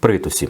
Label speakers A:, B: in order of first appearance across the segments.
A: Привіт усім!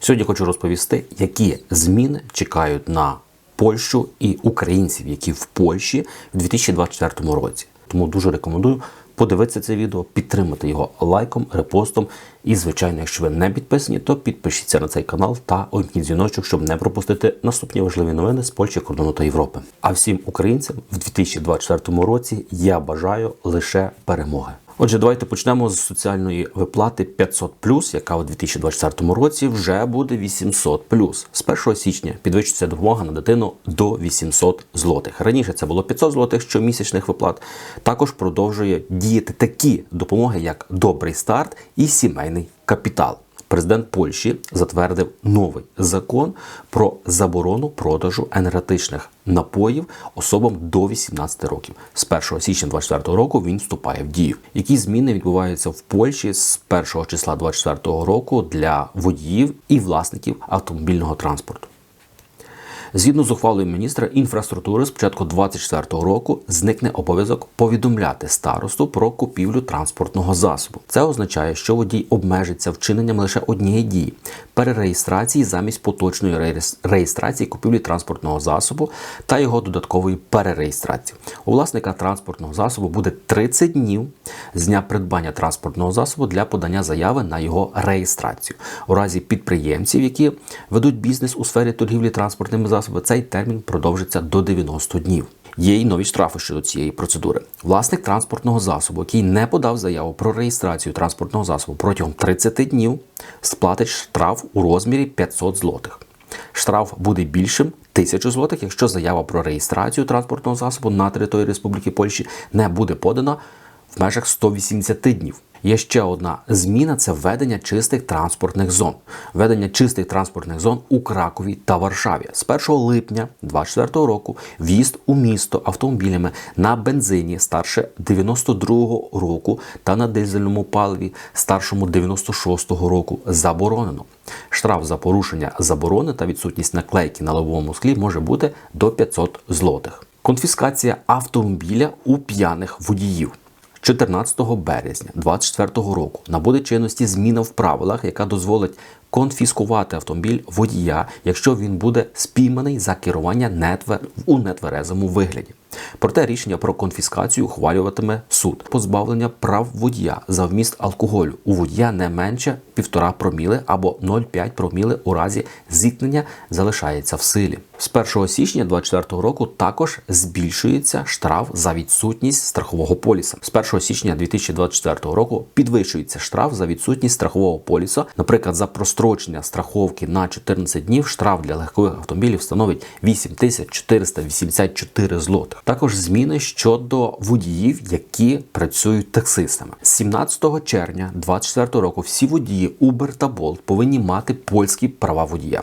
A: Сьогодні хочу розповісти, які зміни чекають на Польщу і українців, які в Польщі в 2024 році. Тому дуже рекомендую подивитися це відео, підтримати його лайком, репостом. І, звичайно, якщо ви не підписані, то підпишіться на цей канал та увімкніть дзвіночок, щоб не пропустити наступні важливі новини з Польщі, кордону та Європи. А всім українцям в 2024 році я бажаю лише перемоги. Отже, давайте почнемо з соціальної виплати 500 яка у 2024 році вже буде 800 З 1 січня підвищиться допомога на дитину до 800 злотих. Раніше це було 500 злотих щомісячних виплат. Також продовжує діяти такі допомоги, як добрий старт і сімейний капітал. Президент Польщі затвердив новий закон про заборону продажу енергетичних напоїв особам до 18 років. З 1 січня 2024 року він вступає в дію. Які зміни відбуваються в Польщі з 1 числа 2024 року для водіїв і власників автомобільного транспорту? Згідно з ухвалою міністра інфраструктури, з початку 2024 року зникне обов'язок повідомляти старосту про купівлю транспортного засобу. Це означає, що водій обмежиться вчиненням лише однієї дії перереєстрації замість поточної реєстрації купівлі транспортного засобу та його додаткової перереєстрації. У власника транспортного засобу буде 30 днів з дня придбання транспортного засобу для подання заяви на його реєстрацію. У разі підприємців, які ведуть бізнес у сфері торгівлі транспортними засобами, цей термін продовжиться до 90 днів. Є й нові штрафи щодо цієї процедури. Власник транспортного засобу, який не подав заяву про реєстрацію транспортного засобу протягом 30 днів, сплатить штраф у розмірі 500 злотих. Штраф буде більшим 1000 злотих, якщо заява про реєстрацію транспортного засобу на території Республіки Польщі не буде подана в межах 180 днів. Є ще одна зміна це введення чистих транспортних зон. Введення чистих транспортних зон у Кракові та Варшаві з 1 липня 2024 року в'їзд у місто автомобілями на бензині старше 92-го року та на дизельному паливі старшому 96-го року заборонено. Штраф за порушення заборони та відсутність наклейки на лобовому склі може бути до 500 злотих. Конфіскація автомобіля у п'яних водіїв. 14 березня 2024 року набуде чинності зміна в правилах, яка дозволить конфіскувати автомобіль водія, якщо він буде спійманий за керування нетвер... у нетверезому вигляді. Проте рішення про конфіскацію ухвалюватиме суд. Позбавлення прав водія за вміст алкоголю у водія не менше 1,5 проміли або 0,5 проміли у разі зіткнення залишається в силі. З 1 січня 2024 року також збільшується штраф за відсутність страхового поліса. З 1 січня 2024 року підвищується штраф за відсутність страхового поліса, наприклад, за прострочення страховки на 14 днів штраф для легкових автомобілів становить 8484 злотих. Також зміни щодо водіїв, які працюють таксистами. З 17 червня 2024 року всі водії Uber та Bolt повинні мати польські права водія.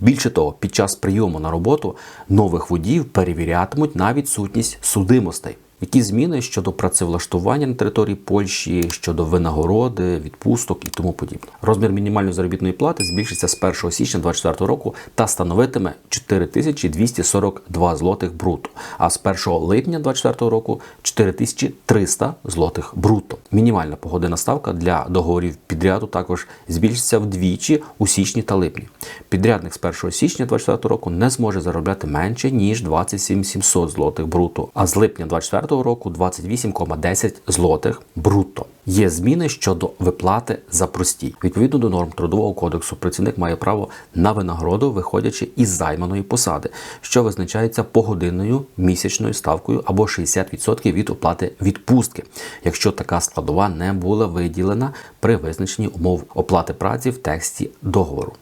A: Більше того, під час прийому на роботу нових водіїв перевірятимуть на відсутність судимостей. Які зміни щодо працевлаштування на території Польщі, щодо винагороди, відпусток і тому подібне. Розмір мінімальної заробітної плати збільшиться з 1 січня 2024 року та становитиме 4242 злотих бруто, а з 1 липня 2024 року 4300 злотих бруто. Мінімальна погодинна ставка для договорів підряду також збільшиться вдвічі у січні та липні. Підрядник з 1 січня 2024 року не зможе заробляти менше ніж 27 700 злотих бруто, а з липня 2024 року 28,10 злотих брутто. Є зміни щодо виплати за простій. Відповідно до норм трудового кодексу, працівник має право на винагороду, виходячи із займаної посади, що визначається погодинною місячною ставкою або 60% від оплати відпустки, якщо така складова не була виділена при визначенні умов оплати праці в тексті договору.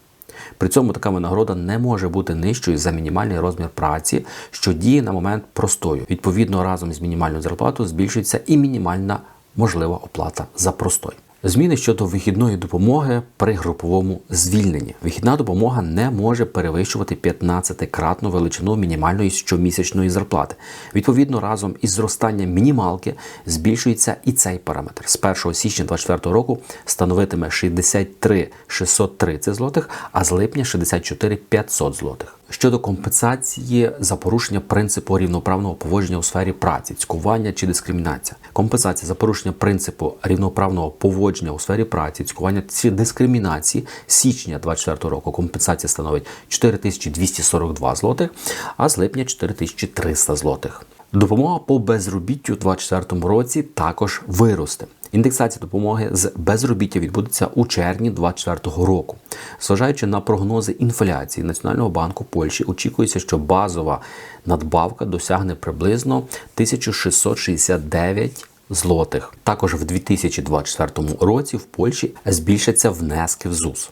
A: При цьому така винагорода не може бути нижчою за мінімальний розмір праці, що діє на момент простою. Відповідно, разом з мінімальною зарплатою збільшується і мінімальна можлива оплата за простой. Зміни щодо вихідної допомоги при груповому звільненні. Вихідна допомога не може перевищувати 15-кратну величину мінімальної щомісячної зарплати. Відповідно, разом із зростанням мінімалки збільшується і цей параметр. З 1 січня 2024 року становитиме 63 630 злотих, а з липня 64 500 злотих. Щодо компенсації за порушення принципу рівноправного поводження у сфері праці, цькування чи дискримінація. Компенсація за порушення принципу рівноправного поводження у сфері праці, цькування чи дискримінації січня 24 року компенсація становить 4242 злотих, а з липня 4300 злотих. Допомога по безробіттю у 2024 році також виросте. Індексація допомоги з безробіття відбудеться у червні 2024 року. Зважаючи на прогнози інфляції Національного банку Польщі, очікується, що базова надбавка досягне приблизно 1669 злотих. Також в 2024 році в Польщі збільшаться внески в ЗУС.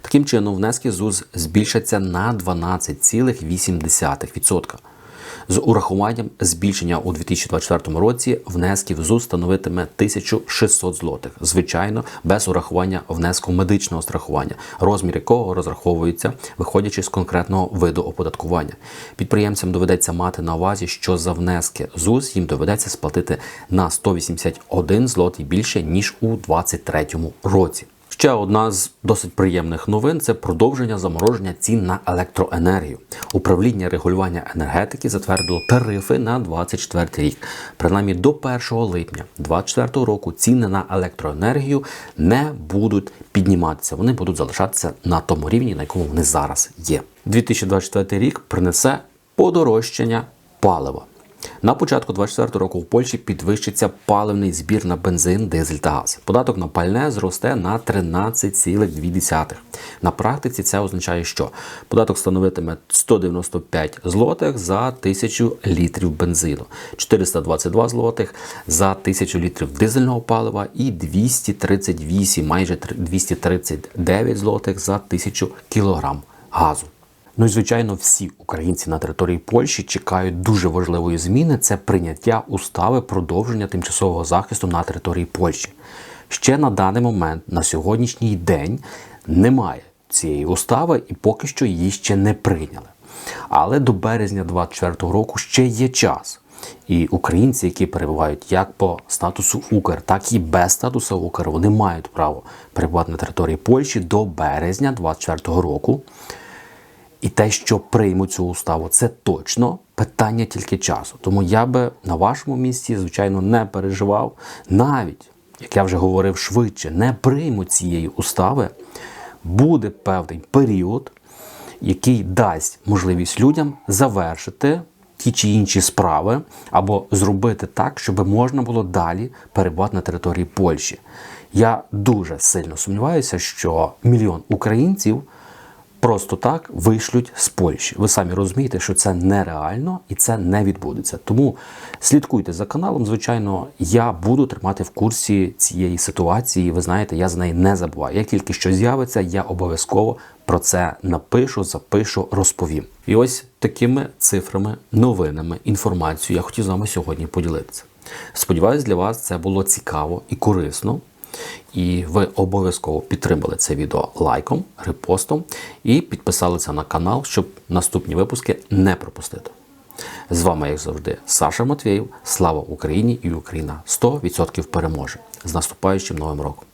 A: Таким чином, внески ЗУЗ збільшаться на 12,8%. З урахуванням збільшення у 2024 році внесків ЗУЗ становитиме 1600 злотих. Звичайно, без урахування внеску медичного страхування, розмір якого розраховується, виходячи з конкретного виду оподаткування. Підприємцям доведеться мати на увазі, що за внески ЗУЗ їм доведеться сплатити на 181 злотий більше ніж у 2023 році. Ще одна з досить приємних новин це продовження замороження цін на електроенергію. Управління регулювання енергетики затвердило тарифи на 24 рік. Принаймні до 1 липня 2024 року ціни на електроенергію не будуть підніматися. Вони будуть залишатися на тому рівні, на якому вони зараз є. 2024 рік принесе подорожчання палива. На початку 24 року в Польщі підвищиться паливний збір на бензин, дизель та газ. Податок на пальне зросте на 13,2. На практиці це означає, що податок становитиме 195 злотих за тисячу літрів бензину, 422 злотих за тисячу літрів дизельного палива і 238, майже 239 злотих за тисячу кілограм газу. Ну і звичайно, всі українці на території Польщі чекають дуже важливої зміни це прийняття устави продовження тимчасового захисту на території Польщі. Ще на даний момент, на сьогоднішній день, немає цієї устави і поки що її ще не прийняли. Але до березня 2024 року ще є час. І українці, які перебувають як по статусу Укр, так і без статусу Укр, вони мають право перебувати на території Польщі до березня 2024 року. І те, що приймуть цю уставу, це точно питання тільки часу. Тому я би на вашому місці, звичайно, не переживав. Навіть, як я вже говорив швидше, не приймуть цієї устави, буде певний період, який дасть можливість людям завершити ті чи інші справи, або зробити так, щоб можна було далі перебувати на території Польщі. Я дуже сильно сумніваюся, що мільйон українців просто так вишлють з Польщі. Ви самі розумієте, що це нереально і це не відбудеться. Тому слідкуйте за каналом. Звичайно, я буду тримати в курсі цієї ситуації. Ви знаєте, я з неї не забуваю. Як тільки що з'явиться, я обов'язково про це напишу, запишу, розповім. І ось такими цифрами, новинами, інформацією я хотів з вами сьогодні поділитися. Сподіваюсь, для вас це було цікаво і корисно. І ви обов'язково підтримали це відео лайком, репостом і підписалися на канал, щоб наступні випуски не пропустити. З вами, як завжди, Саша Матвєєв. Слава Україні і Україна 100% переможе з наступаючим новим роком.